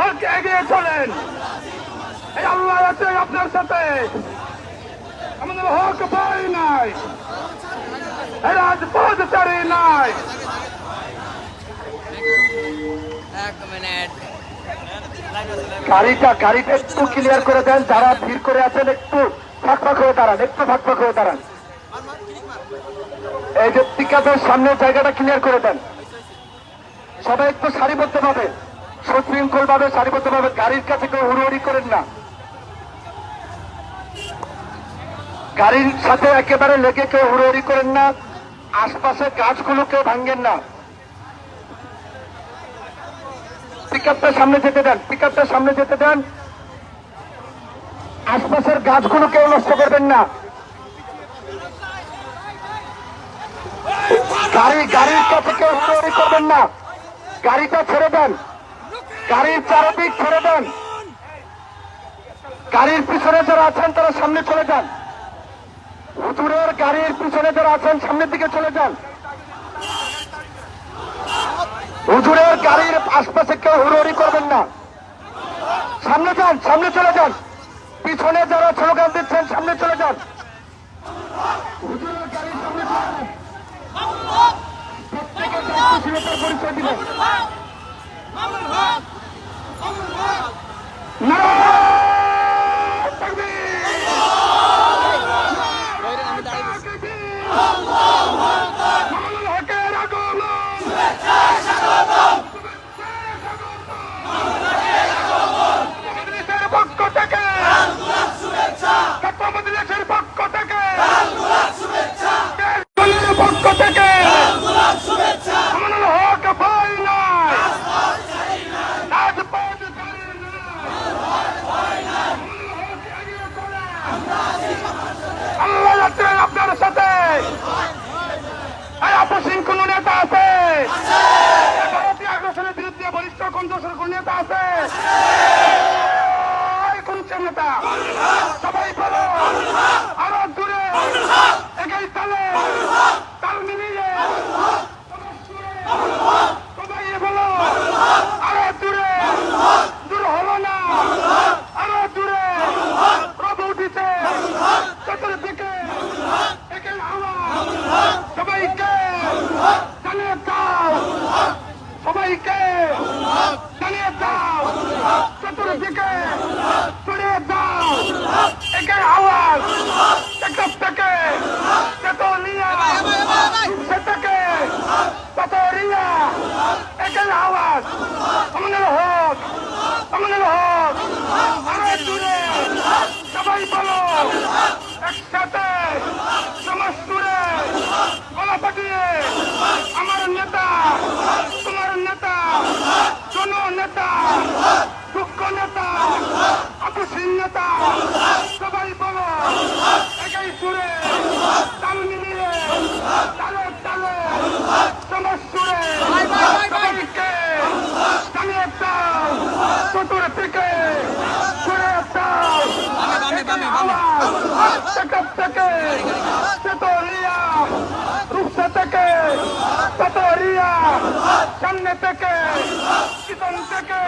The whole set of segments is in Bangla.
হক এগিয়ে চলেন। এই আল্লাহ আছে আপনার সাথে। আমাদের হক পাই নাই। এই রাজপথ চারি নাই। গাড়িটা গাড়িটা একটু ক্লিয়ার করে দেন যারা ভিড় করে আছেন একটু ফাঁকফাক হয়ে দাঁড়ান একটু ফাঁকফাক হয়ে দাঁড়ান। এই যে পিকাপের সামনের জায়গাটা ক্লিয়ার করে দেন। সবাই একটু ভাবে সারিবদ্ধ ভাবে গাড়ির কাছে কেউ হুড়োহুড়ি করেন না। গাড়ির সাথে একেবারে লেগে কেউ হুড়োহুড়ি করেন না আশপাশে গাছগুলো কেউ ভাঙ্গেন না। পিকআপটা সামনে যেতে দেন, পিকআপটা সামনে যেতে দেন। আশপাশের গাছগুলো কেউ নষ্ট করবেন না। গাড়ি, গাড়ির কাছে কেউ হুড়োহুড়ি করবেন না। গাড়িটা ছেড়ে দেন। গাড়ির চারদিক ছেড়ে দেন। গাড়ির পিছনে যারা আছেন, তারা সামনে চলে যান। হুজুরের গাড়ির পিছনে যারা আছেন, সামনের দিকে চলে যান। হুজুরের গাড়ির আশপাশে কেউ হুড়োহুড়ি করবেন না। সামনে যান, সামনে চলে যান। পিছনে যারা স্লোগান দিচ্ছেন, সামনে চলে যান। হুজুরের গাড়ির সামনে চলে যান। প্রত্যেকে দায়িত্বশীলতার পরিচয় দিবেন নারায়ণ তাকবীর! আমি দাঁড়িয়ে মামুনুল হকের আগমন! মজলিসের পক্ষ থেকে ছাত্র মজলিসের পক্ষ থেকে দেশগুলির পক্ষ থেকে মামুনুল হক ভয় নাই রাজপথ ছাড়ি নাই। মামুনুল হক এগিয়ে চলে। আল্লাহ আছেন আপনার সাথে এই অপসীম কোন নেতা আছে ভারতীয় আগ্রাসনের বিরুদ্ধে বলিষ্ঠ কণ্ঠস্বর কোন নেতা আছে সবাই বলো আরও দূরে Bye. থেকে। থেকে।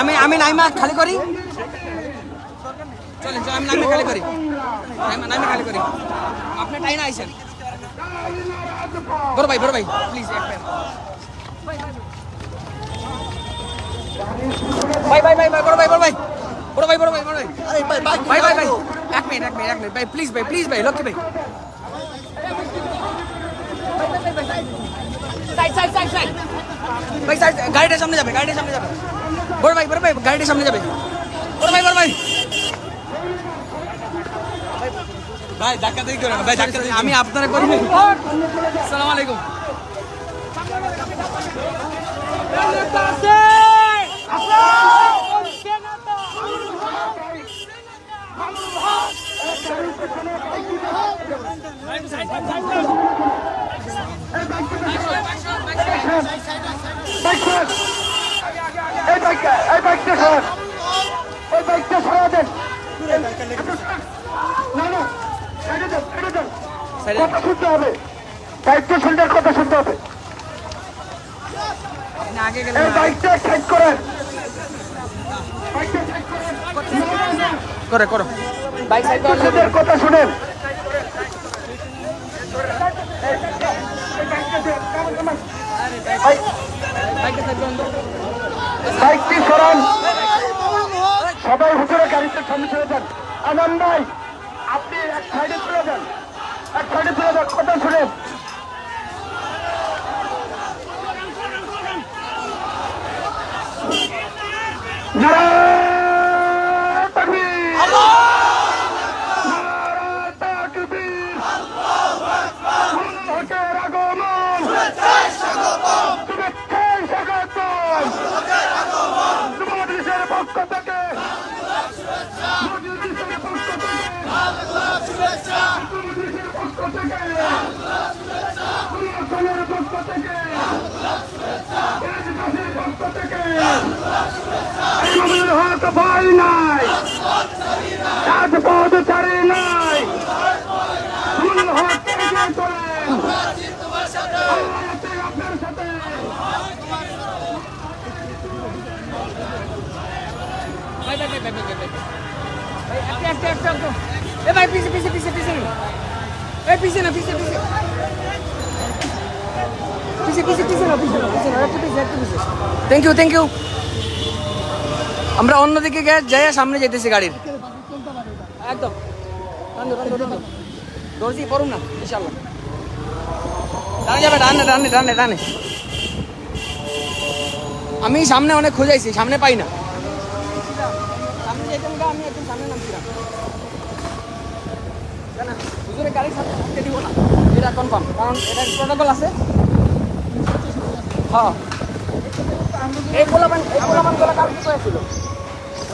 আমি আমি নাইমা খালি করি? চলেন আমি নামে খালি করি। নামে খালি করি। আপনি টাই না আইছেন। বড় ভাই বড় ভাই প্লিজ এক মিনিট ভাই ভাই ভাই ভাই বড় ভাই বড় ভাই। বড় ভাই বড় ভাই বড় ভাই। ভাই ভাই ভাই এক মিনিট এক মিনিট এক মিনিট ভাই প্লিজ ভাই প্লিজ ভাই লক্ষ্মী ভাই। সাইড সাইড সাইড সাইড ভাই সাইড গাড়িটার সামনে যাবে গাড়িটার সামনে যাবে বড় ভাই বড় ভাই গাড়িটার সামনে যাবে বড় ভাই বড় ভাই ভাই ধাক্কা দিয়ে করে না ভাই ধাক্কা দিয়ে আমি আপনারা করব আসসালামু আলাইকুম বাইক সর। এই বাইকটা এই বাইকটা সর এই বাইকটা সরা দেন না না এটা দেন এটা দেন। কথা শুনতে হবে। দায়িত্ব শুনলে কথা শুনতে হবে। এই বাইকটা সাইড করেন। করে করো। বাইক সাইড কথা শুনেন। বাইকটা সরান। সবাই হুজুরে গাড়িতে সামনে চলে যান। আনন্দ আপনি এক সাইডে চলে যান। এক সাইডে চলে যান। কথা শুনেন। ভয় নাই রাজপথ ছাড়ি নাই আপনার সাথে ভাই ভাই ভাই ভাই ভাই ভাই ভাই পিছে পিছে পিছে পিছে এ পিছে না পিছে পিছে পিছে পিছে পিছে না পিছে না পিছে না একটু পিছে একটু পিছে থ্যাংক ইউ থ্যাংক ইউ আমরা অন্যদিকে গিয়ে যাই সামনে যেতেছি গাড়ির। একদম। দর্জি পড়ুন না ইনশাল্লাহ ডানে যাবে ডানে ডানে ডানে ডানে। আমি সামনে অনেক খোঁজাইছি সামনে পাই না। সামনে যেতাম গা, আমি একদম সামনে নামছিলাম। হুজুরের দিব না। এটা কনফার্ম কারণ এটা প্রোটোকল আছে। হ্যাঁ। এই পোলাপান এই পোলাপানগুলো কার কি করেছিল?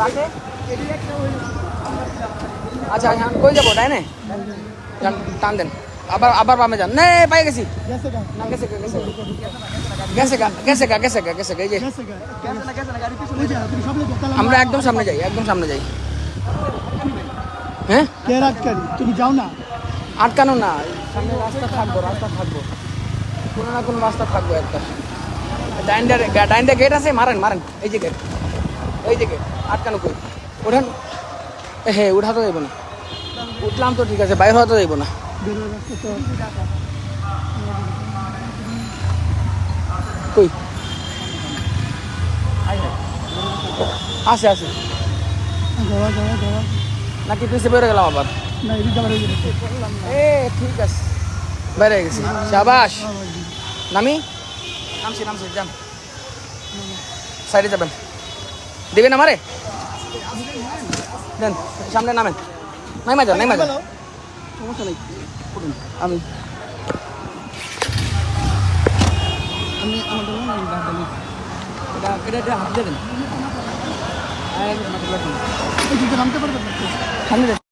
রাতে? আচ্ছা হ্যাঁ কই যাব? তাই না? টান দেন। আবার আবার বামে যান। না পাই গেছি। না গেছে গেছে। গেছে গেছে গেছে গেছে গা যে। আমরা একদম সামনে যাই, একদম সামনে যাই। হ্যাঁ? কে তুমি যাও না আটকানো না। সামনে রাস্তা থাকব রাস্তা থাকব। কোনো না কোনো রাস্তা থাকব একটা ডাইন্ডার ডাইন্ডার গেট আছে মারেন মারেন এই যে গেট এই যে গেট আটকানো কই ওঠান হ্যাঁ উঠা তো যাইব না উঠলাম তো ঠিক আছে বাইরে হওয়া তো যাইব না কই আছে আছে নাকি পিছিয়ে বেরো গেলাম আবার এ ঠিক আছে বেড়ে গেছি শাবাস নামি নামছি নামছি যান। সাইডে যাবেন। দেবেন আমারে? দেন সামনে নামেন। নাই মাজান নাই মাজান। সমস্যা নেই আমি আমি এটা হাত দেবেন। নামতে পারবে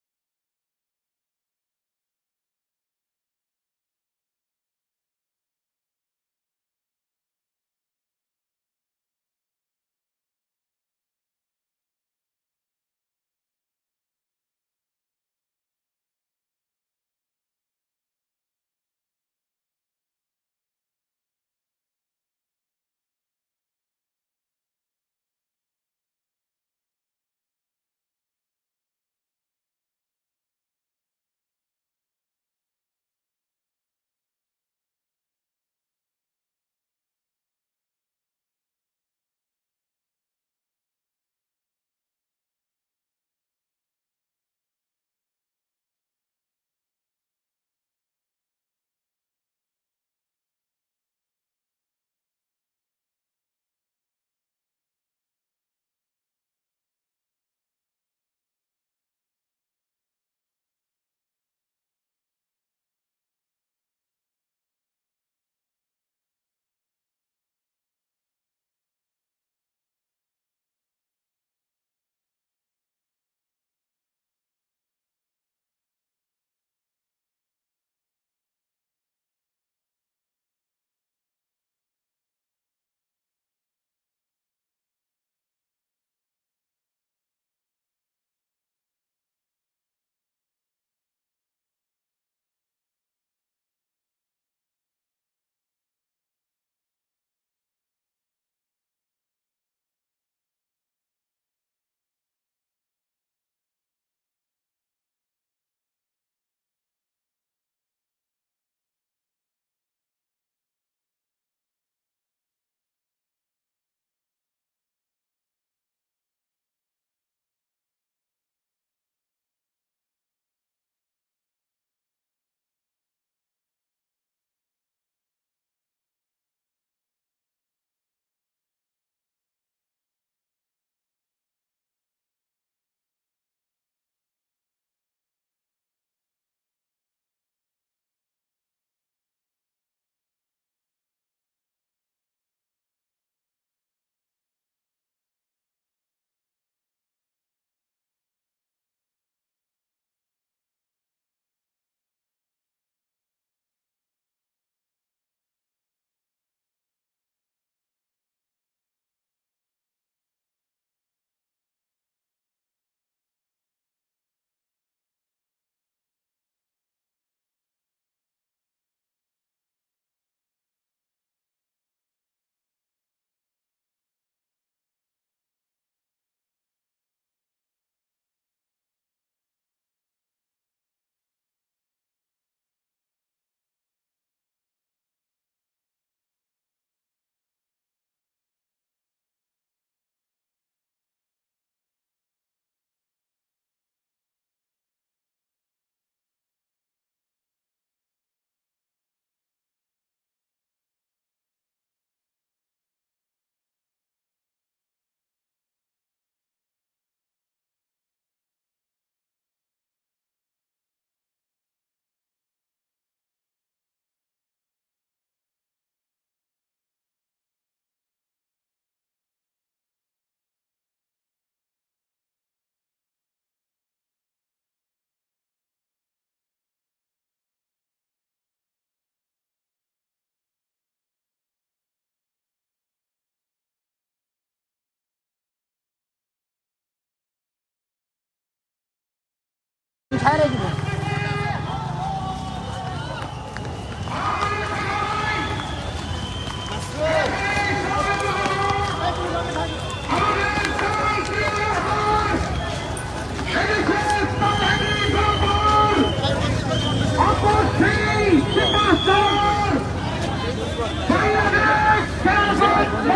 ছাড়ে দিব।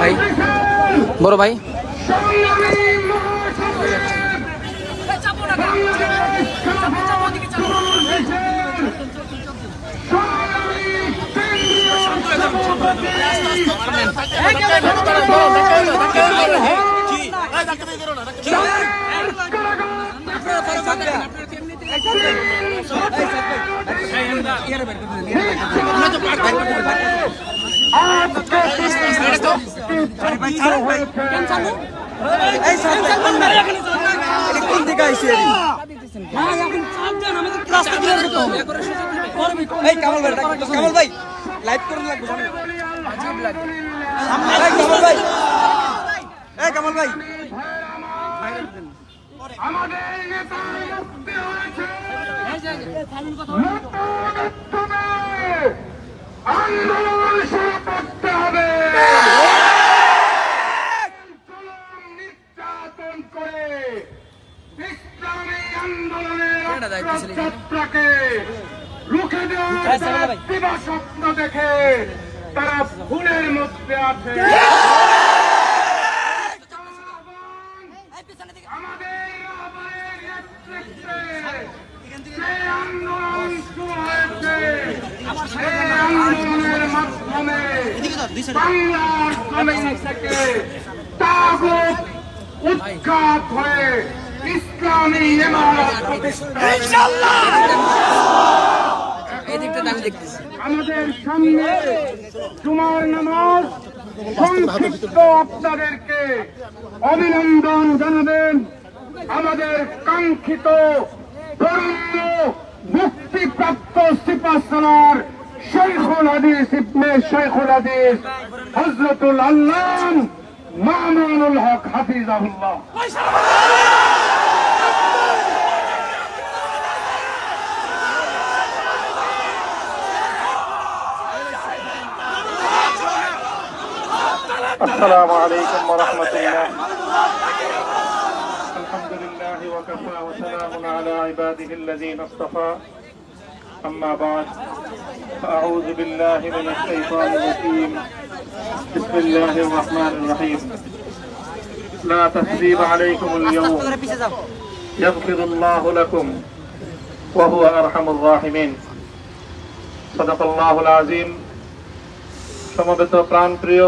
ভাই বড় ভাই। কোন দিকে কামাল ভাই লাইভ করুন লাগবে কামাল ভাই এই কামাল ভাই আমাদের নেতা মুক্তি হয়েছে আন্দোলন শুরু করতে হবে নির্যাতন করে ইসলামী আন্দোলনের এটা দায়িত্ব ছিল এখানে। যাত্রাকে রুখে দেওয়ার দিবা স্বপ্ন দেখে ভুলের আছে। আমাদের আহ্বানের নেতৃত্বে যে আন্দোলন শুরু হয়েছে সেই আন্দোলনের মাধ্যমে বাংলার জমিন থেকে তাগুত উৎখাত হয়ে ইসলামী ইমারত প্রতিষ্ঠা এই দিকটা আমি দেখতেছি আমাদের সামনে জুমার নামাজ সংক্ষিপ্ত আপনাদেরকে অভিনন্দন জানাবেন আমাদের কাঙ্ক্ষিত মুক্তিপ্রাপ্ত সিপাশালার শেখুল হাদিস ইবনে শেখুল হাদিস হজরতুল আল্লাহ মামুনুল হক হাফিজাহুল্লাহ। السلام عليكم ورحمة الله الحمد لله وكفى وسلام على عباده الذين اصطفى أما بعد فأعوذ بالله من الشيطان الرجيم بسم الله الرحمن الرحيم لا تثريب عليكم اليوم يغفر الله لكم وهو أرحم الراحمين صدق الله العظيم সমবেত প্রাণপ্রিয়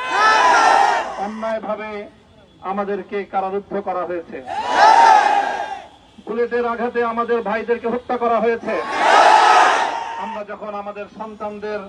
অন্যায়ভাবে আমাদেরকে কারারুদ্ধ করা হয়েছে। বুলেটের আঘাতে আমাদের ভাইদেরকে হত্যা করা হয়েছে। আমরা যখন আমাদের সন্তানদের